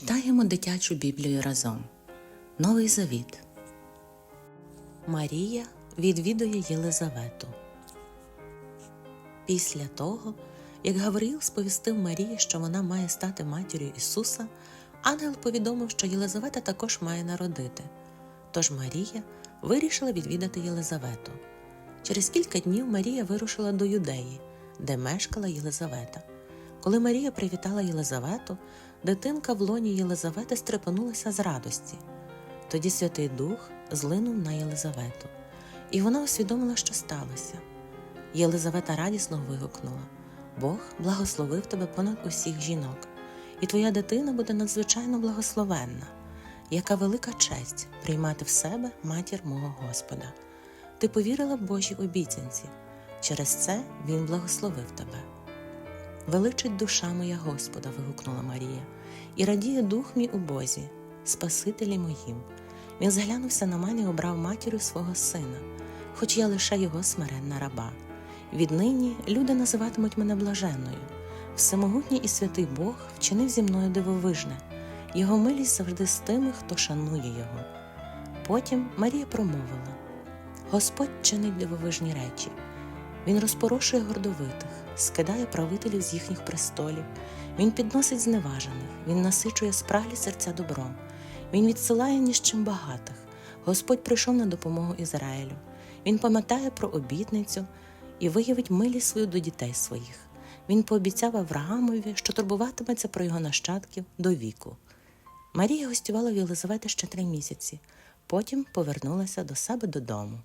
Читаємо дитячу Біблію разом. Новий Завіт. Марія відвідує Єлизавету. Після того, як Гавриїл сповістив Марії, що вона має стати матір'ю Ісуса, ангел повідомив, що Єлизавета також має народити. Тож Марія вирішила відвідати Єлизавету. Через кілька днів Марія вирушила до Юдеї, де мешкала Єлизавета. Коли Марія привітала Єлизавету, дитинка в лоні Єлизавети стрепенулася з радості. Тоді Святий Дух злинув на Єлизавету, і вона усвідомила, що сталося. Єлизавета радісно вигукнула: Бог благословив тебе понад усіх жінок, і твоя дитина буде надзвичайно благословенна. Яка велика честь приймати в себе матір мого Господа. Ти повірила в Божій обіцянці, через це Він благословив тебе. Величить душа моя Господа, вигукнула Марія, і радіє дух мій у Бозі, Спасителі моїм. Він зглянувся на мене і обрав матір'ю свого сина, хоч я лише його смиренна раба. Віднині люди називатимуть мене блаженною. Всемогутній і святий Бог вчинив зі мною дивовижне, його милість завжди з тими, хто шанує його. Потім Марія промовила: Господь чинить дивовижні речі. Він розпорошує гордовитих, скидає правителів з їхніх престолів, він підносить зневажених, він насичує спраглі серця добром, він відсилає ні з чим багатих. Господь прийшов на допомогу Ізраїлю. Він пам'ятає про обітницю і виявить милість свою до дітей своїх. Він пообіцяв Авраамові, що турбуватиметься про його нащадків до віку. Марія гостювала в Єлизавети ще три місяці, потім повернулася до себе додому.